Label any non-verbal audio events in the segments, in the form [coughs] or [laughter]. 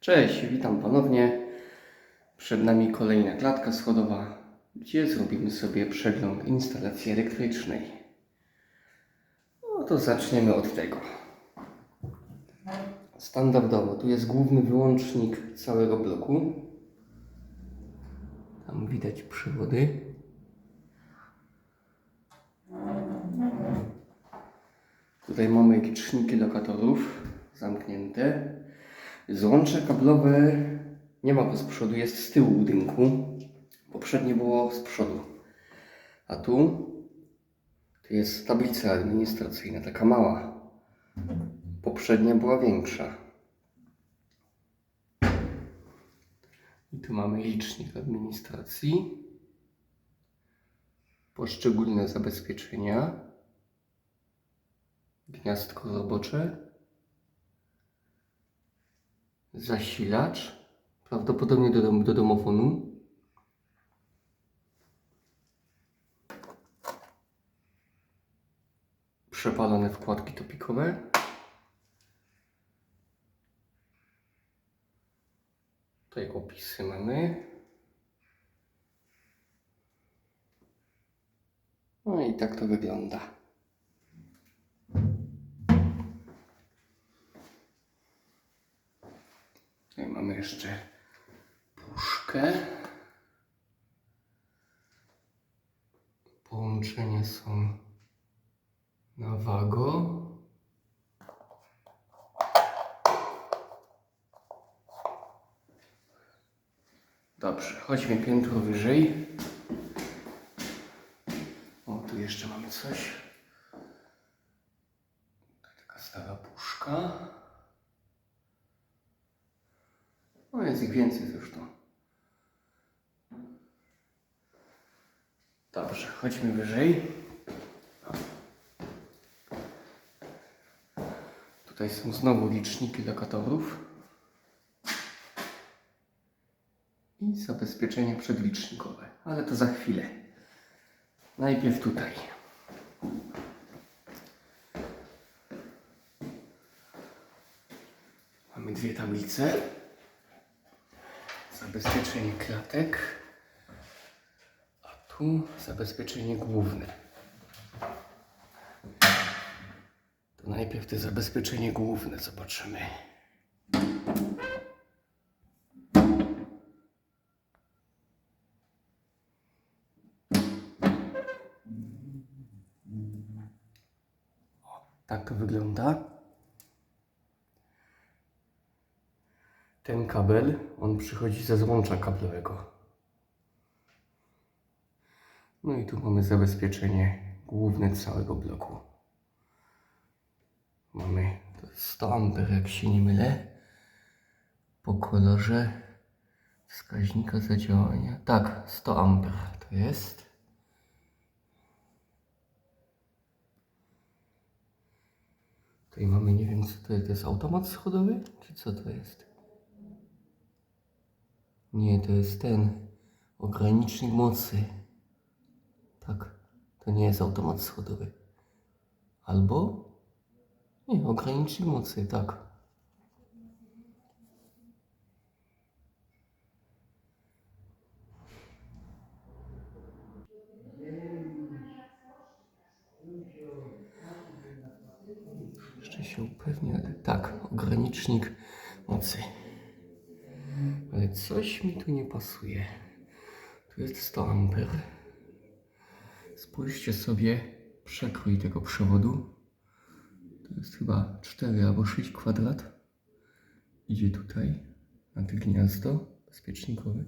Cześć, witam ponownie. Przed nami kolejna klatka schodowa, gdzie zrobimy sobie przegląd instalacji elektrycznej. No to zaczniemy od tego. Standardowo, tu jest główny wyłącznik całego bloku. Tam widać przewody. Tutaj mamy liczniki lokatorów zamknięte. Złącze kablowe nie ma go z przodu, jest z tyłu budynku. Poprzednie było z przodu. A tu, tu jest tablica administracyjna, taka mała. Poprzednia była większa. I tu mamy licznik administracji. Poszczególne zabezpieczenia. Gniazdko robocze zasilacz, prawdopodobnie do, do domofonu. Przepalone wkładki topikowe. Tutaj opisy mamy. No i tak to wygląda. Mamy jeszcze puszkę. Połączenia są na wago. Dobrze, chodźmy piętro wyżej. O, tu jeszcze mamy coś. Taka stara puszka. No więcej zresztą. Dobrze, chodźmy wyżej. Tutaj są znowu liczniki lokatorów. I zabezpieczenia przedlicznikowe, ale to za chwilę. Najpierw tutaj. Mamy dwie tablice. Zabezpieczenie klatek. A tu zabezpieczenie główne. To najpierw te zabezpieczenie główne zobaczymy. O, tak wygląda. Ten kabel, on przychodzi ze złącza kablowego. No i tu mamy zabezpieczenie główne całego bloku. Mamy to jest 100 amper, jak się nie mylę. Po kolorze wskaźnika zadziałania. Tak, 100 amper to jest. Tutaj mamy, nie wiem co to jest, to jest automat schodowy? Czy co to jest? Nie, to jest ten ogranicznik mocy. Tak, to nie jest automat schodowy. Albo? Nie, ogranicznik mocy, tak. Jeszcze się upewnię, tak, ogranicznik mocy. Ale coś mi tu nie pasuje. Tu jest 100 amper. Spójrzcie sobie przekrój tego przewodu. To jest chyba 4 albo 6 kwadrat. Idzie tutaj na to gniazdo bezpiecznikowe.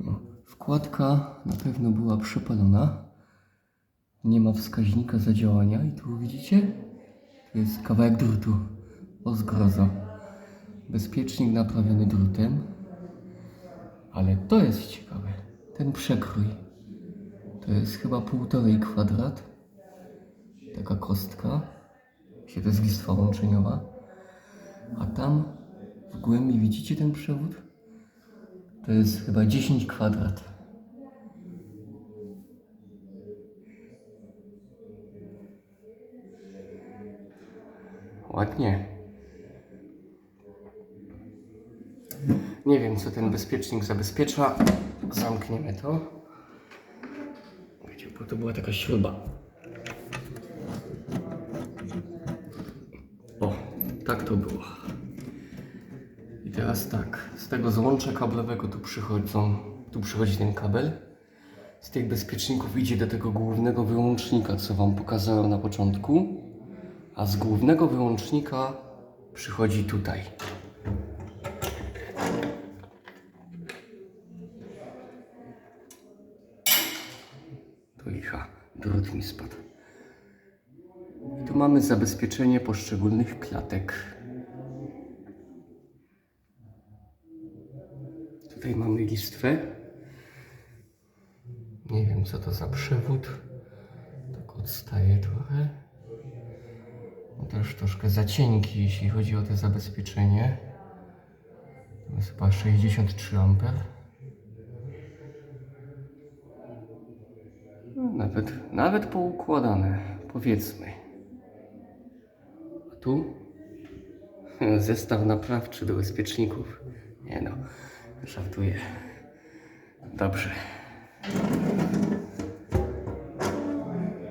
No. Wkładka na pewno była przepalona. Nie ma wskaźnika zadziałania i tu widzicie? To jest kawałek drutu. O zgrozo. Bezpiecznik naprawiony drutem. Ale to jest ciekawe. Ten przekrój. To jest chyba półtorej kwadrat. Taka kostka. Się to łączeniowa. A tam w głębi widzicie ten przewód? To jest chyba 10 kwadrat. Ładnie. Nie wiem, co ten bezpiecznik zabezpiecza. Zamkniemy to. Wiecie, bo to była taka śruba. O, tak to było. I teraz tak, z tego złącza kablowego tu przychodzą, tu przychodzi ten kabel. Z tych bezpieczników idzie do tego głównego wyłącznika, co Wam pokazałem na początku. A z głównego wyłącznika przychodzi tutaj. Mi spadł. Tu mamy zabezpieczenie poszczególnych klatek. Tutaj mamy listwę. Nie wiem co to za przewód. Tak odstaje trochę. No też troszkę za cienki, jeśli chodzi o to zabezpieczenie. To jest chyba 63 A. nawet, nawet poukładane, powiedzmy. A tu zestaw naprawczy do bezpieczników. Nie no, żartuję. Dobrze.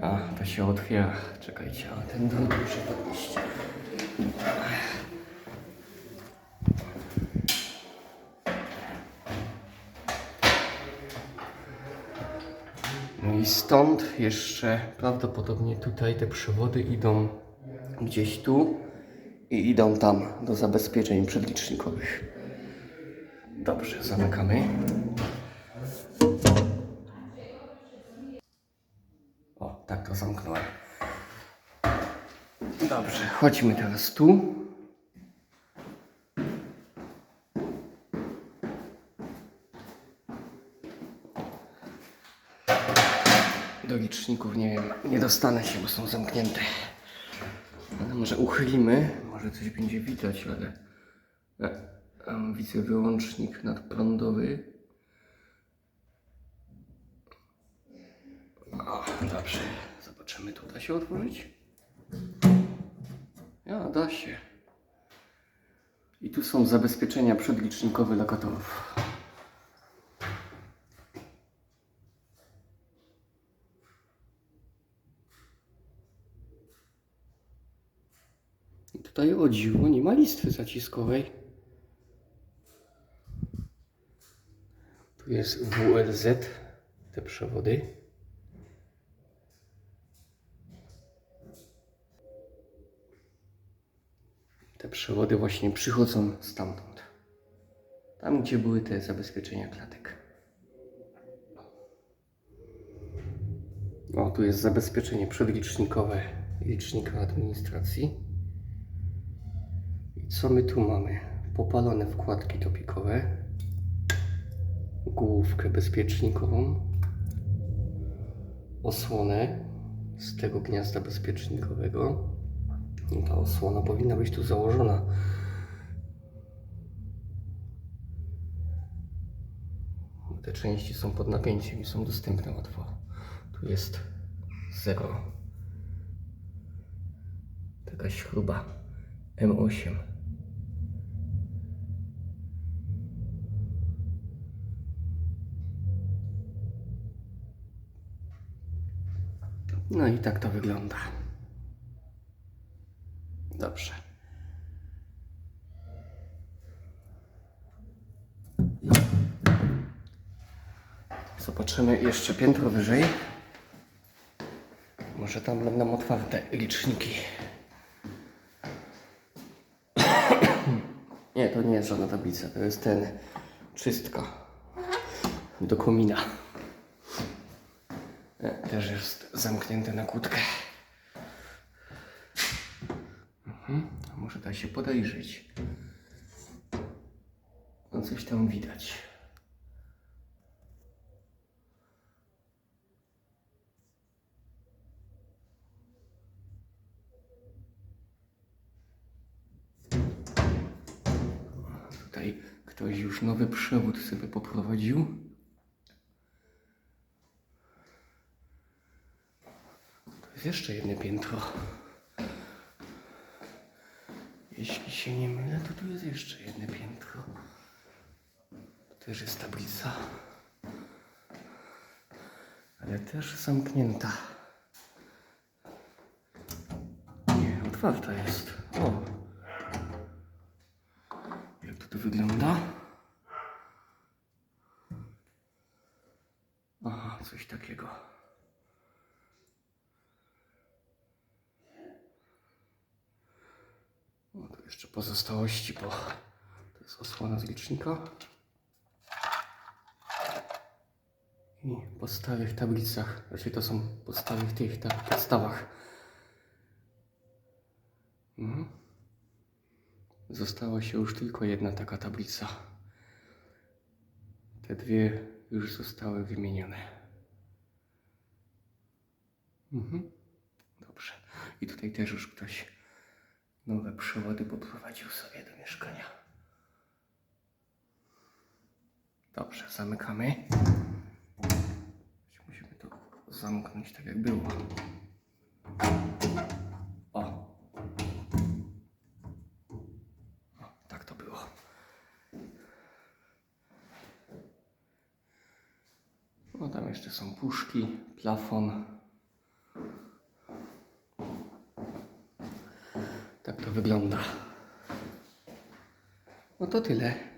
A, to się otwiera. Czekajcie, a ten drut muszę podnieść. I stąd jeszcze prawdopodobnie tutaj te przewody idą gdzieś tu i idą tam do zabezpieczeń przedlicznikowych. Dobrze, zamykamy. O, tak to zamknąłem. Dobrze, chodźmy teraz tu. Nie wiem, nie dostanę się, bo są zamknięte. Ale może uchylimy, może coś będzie widać, ale e, em, widzę wyłącznik nadprądowy. O, dobrze. Zobaczymy, tu da się otworzyć? Ja, da się. I tu są zabezpieczenia przedlicznikowe lokatorów. Tutaj o dziwo nie ma listwy zaciskowej. Tu jest WLZ, te przewody. Te przewody właśnie przychodzą stamtąd. Tam, gdzie były te zabezpieczenia klatek. O, tu jest zabezpieczenie przedlicznikowe licznika administracji. Co my tu mamy? Popalone wkładki topikowe, główkę bezpiecznikową, osłonę z tego gniazda bezpiecznikowego. Ta osłona powinna być tu założona. Te części są pod napięciem i są dostępne łatwo. Tu jest zero. Taka śruba M8. No i tak to wygląda. Dobrze. Zobaczymy jeszcze piętro wyżej. Może tam będą otwarte liczniki. [coughs] Nie, to nie jest żadna tablica, to jest ten czystka do komina. Też jest zamknięte na kłódkę. Mhm. Może da się podejrzeć. No coś tam widać. Tutaj ktoś już nowy przewód sobie poprowadził. To jest jeszcze jedno piętro. Jeśli się nie mylę, to tu jest jeszcze jedno piętro. Też jest tablica. Ale też zamknięta. Nie, otwarta jest. O. Jak to tu wygląda? Aha, coś takiego. O, tu jeszcze pozostałości, bo to jest osłona z licznika. I po starych tablicach, raczej to są po starych tych tak, podstawach. Mhm. Została się już tylko jedna taka tablica. Te dwie już zostały wymienione. Mhm. Dobrze. I tutaj też już ktoś nowe przewody poprowadził sobie do mieszkania. Dobrze, zamykamy. Musimy to zamknąć tak jak było. O. o tak to było. No tam jeszcze są puszki, plafon. Tak to wygląda. No to tyle.